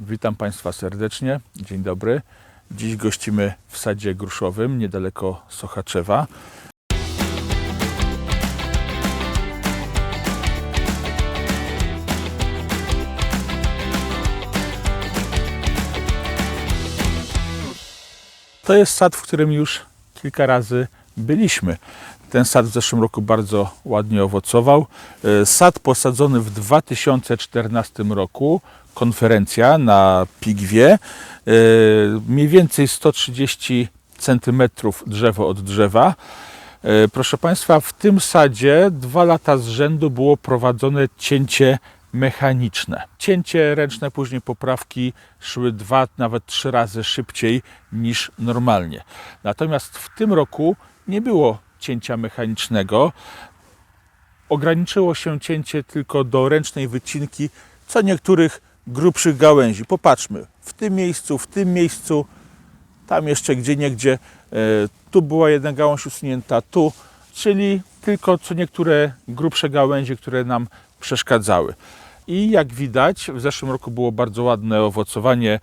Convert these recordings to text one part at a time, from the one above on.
Witam Państwa serdecznie. Dzień dobry. Dziś gościmy w sadzie gruszowym niedaleko Sochaczewa. To jest sad, w którym już kilka razy byliśmy. Ten sad w zeszłym roku bardzo ładnie owocował. E, Sad posadzony w 2014 roku, konferencja na Pigwie. E, Mniej więcej 130 cm drzewo od drzewa. E, Proszę Państwa, w tym sadzie dwa lata z rzędu było prowadzone cięcie mechaniczne. Cięcie ręczne, później poprawki szły dwa, nawet trzy razy szybciej niż normalnie. Natomiast w tym roku nie było cięcia mechanicznego. Ograniczyło się cięcie tylko do ręcznej wycinki co niektórych grubszych gałęzi. Popatrzmy, w tym miejscu, w tym miejscu, tam jeszcze gdzie niegdzie, e, tu była jedna gałąź usunięta, tu, czyli tylko co niektóre grubsze gałęzie, które nam przeszkadzały. I jak widać, w zeszłym roku było bardzo ładne owocowanie,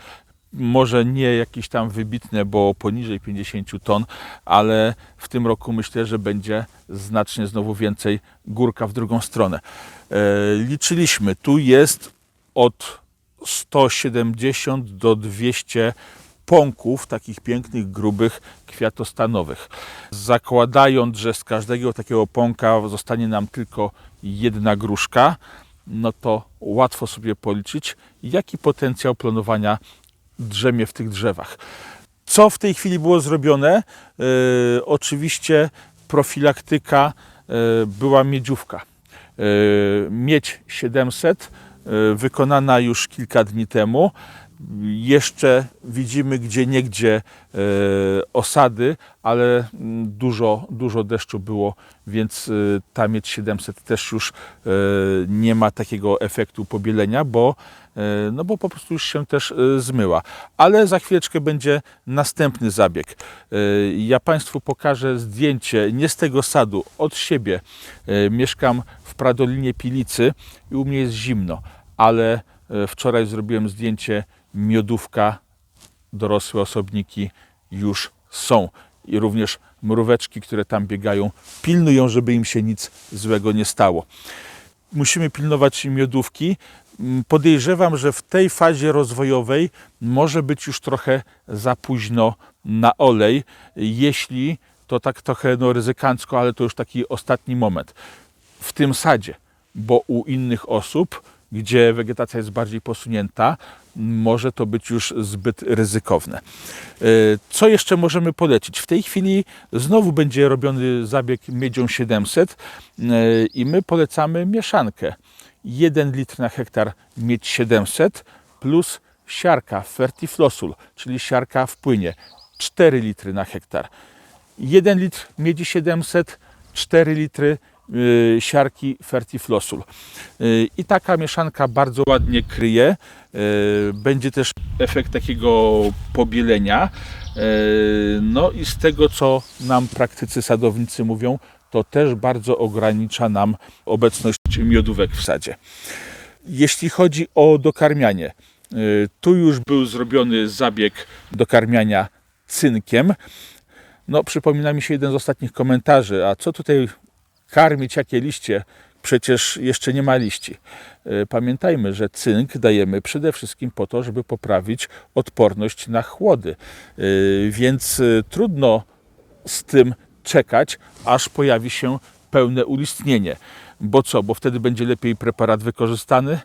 może nie jakieś tam wybitne, bo poniżej 50 ton, ale w tym roku myślę, że będzie znacznie znowu więcej górka w drugą stronę. E, liczyliśmy, tu jest od 170 do 200 pąków, takich pięknych, grubych, kwiatostanowych. Zakładając, że z każdego takiego pąka zostanie nam tylko jedna gruszka, no to łatwo sobie policzyć, jaki potencjał planowania drzemie w tych drzewach. Co w tej chwili było zrobione? E, oczywiście profilaktyka e, była miedziówka. E, miedź 700 e, wykonana już kilka dni temu. Jeszcze widzimy gdzie niegdzie e, osady, ale mm, dużo, dużo deszczu było, więc e, ta miedź 700 też już e, nie ma takiego efektu pobielenia, bo, no bo po prostu już się też zmyła. Ale za chwileczkę będzie następny zabieg. Ja Państwu pokażę zdjęcie nie z tego sadu, od siebie. Mieszkam w Pradolinie Pilicy i u mnie jest zimno, ale wczoraj zrobiłem zdjęcie miodówka, dorosłe osobniki już są. I również mróweczki, które tam biegają, pilnują, żeby im się nic złego nie stało. Musimy pilnować miodówki. Mm, Podejrzewam, że w tej fazie rozwojowej może być już trochę za późno na olej, jeśli to tak trochę no, ryzykancko, ale to już taki ostatni moment. W tym sadzie, bo u innych osób, gdzie wegetacja jest bardziej posunięta, może to być już zbyt ryzykowne. E, Co jeszcze możemy polecić? W tej chwili znowu będzie robiony zabieg miedzią 700 e, i my polecamy mieszankę. 1 litr na hektar miedź 700 plus siarka Fertiflosul, czyli siarka w płynie 4 litry na hektar. 1 litr miedzi 700, 4 litry siarki Fertiflosul. Y, I taka mieszanka bardzo ładnie kryje. Y, Będzie też efekt takiego pobielenia. Y, No i z tego, co nam praktycy sadownicy mówią, to też bardzo ogranicza nam obecność miodówek w sadzie. Jeśli chodzi o dokarmianie, y, tu już był zrobiony zabieg dokarmiania cynkiem. No, przypomina mi się jeden z ostatnich komentarzy, a co tutaj karmić, jakie liście? Przecież jeszcze nie ma liści. Y, Pamiętajmy, że cynk dajemy przede wszystkim po to, żeby poprawić odporność na chłody. Y, Więc y, trudno z tym czekać, aż pojawi się pełne ulistnienie. Bo co? Bo wtedy będzie lepiej preparat wykorzystany?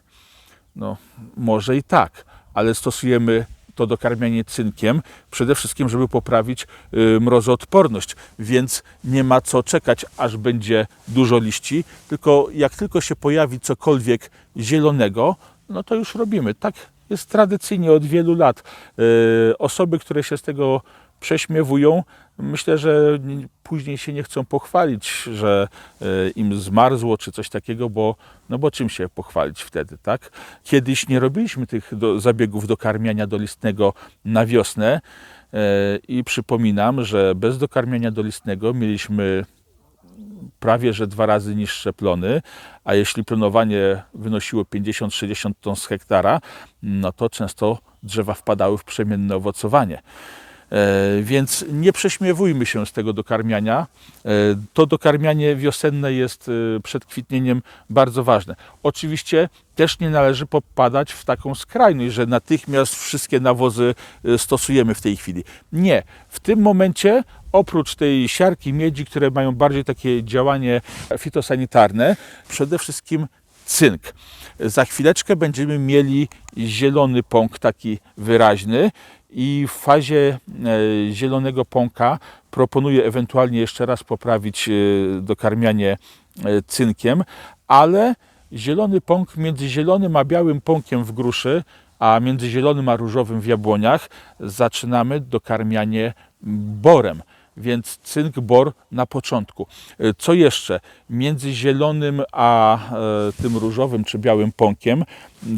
No, może i tak, ale stosujemy to dokarmianie cynkiem przede wszystkim, żeby poprawić y, mrozoodporność, więc nie ma co czekać, aż będzie dużo liści, tylko jak tylko się pojawi cokolwiek zielonego, no to już robimy. Tak jest tradycyjnie od wielu lat. Y, Osoby, które się z tego prześmiewują, myślę, że nie- później się nie chcą pochwalić, że y, im zmarzło czy coś takiego, bo, no bo czym się pochwalić wtedy, tak? Kiedyś nie robiliśmy tych do, zabiegów dokarmiania dolistnego na wiosnę y, i przypominam, że bez dokarmiania dolistnego mieliśmy prawie że dwa razy niższe plony, a jeśli plonowanie wynosiło 50-60 ton z hektara, no to często drzewa wpadały w przemienne owocowanie. E, Więc nie prześmiewujmy się z tego dokarmiania. E, To dokarmianie wiosenne jest e, przed kwitnieniem bardzo ważne. Oczywiście też nie należy popadać w taką skrajność, że natychmiast wszystkie nawozy stosujemy w tej chwili. Nie. W tym momencie oprócz tej siarki miedzi, które mają bardziej takie działanie fitosanitarne, przede wszystkim cynk. Za chwileczkę będziemy mieli zielony pąk taki wyraźny i w fazie e, zielonego pąka proponuję ewentualnie jeszcze raz poprawić e, dokarmianie e, cynkiem, ale zielony pąk między zielonym a białym pąkiem w gruszy, a między zielonym a różowym w jabłoniach zaczynamy dokarmianie borem więc cynk, bor na początku. E, Co jeszcze? Między zielonym a e, tym różowym czy białym pąkiem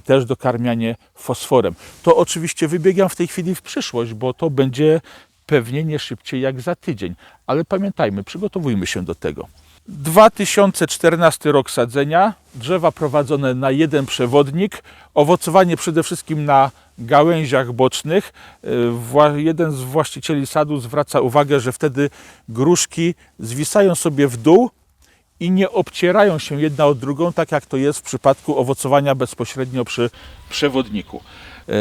też dokarmianie fosforem. To oczywiście wybiegam w tej chwili w przyszłość, bo to będzie pewnie nie szybciej jak za tydzień. Ale pamiętajmy, przygotowujmy się do tego. 2014 rok sadzenia, drzewa prowadzone na jeden przewodnik, owocowanie przede wszystkim na gałęziach bocznych. Wła- Jeden z właścicieli sadu zwraca uwagę, że wtedy gruszki zwisają sobie w dół i nie obcierają się jedna od drugą, tak jak to jest w przypadku owocowania bezpośrednio przy przewodniku. E,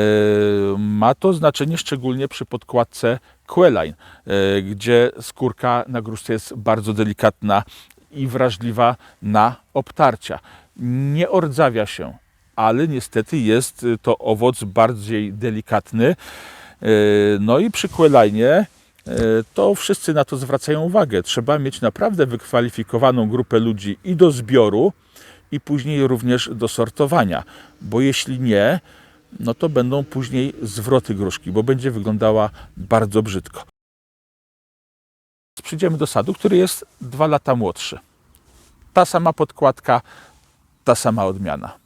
Ma to znaczenie szczególnie przy podkładce Quelline, e, gdzie skórka na gruszce jest bardzo delikatna i wrażliwa na obtarcia. Nie ordzawia się, ale niestety jest y, to owoc bardziej delikatny. E, No i przy Quelline e, to wszyscy na to zwracają uwagę. Trzeba mieć naprawdę wykwalifikowaną grupę ludzi i do zbioru, i później również do sortowania, bo jeśli nie, no to będą później zwroty gruszki, bo będzie wyglądała bardzo brzydko. Przyjdziemy do sadu, który jest dwa lata młodszy. Ta sama podkładka, ta sama odmiana.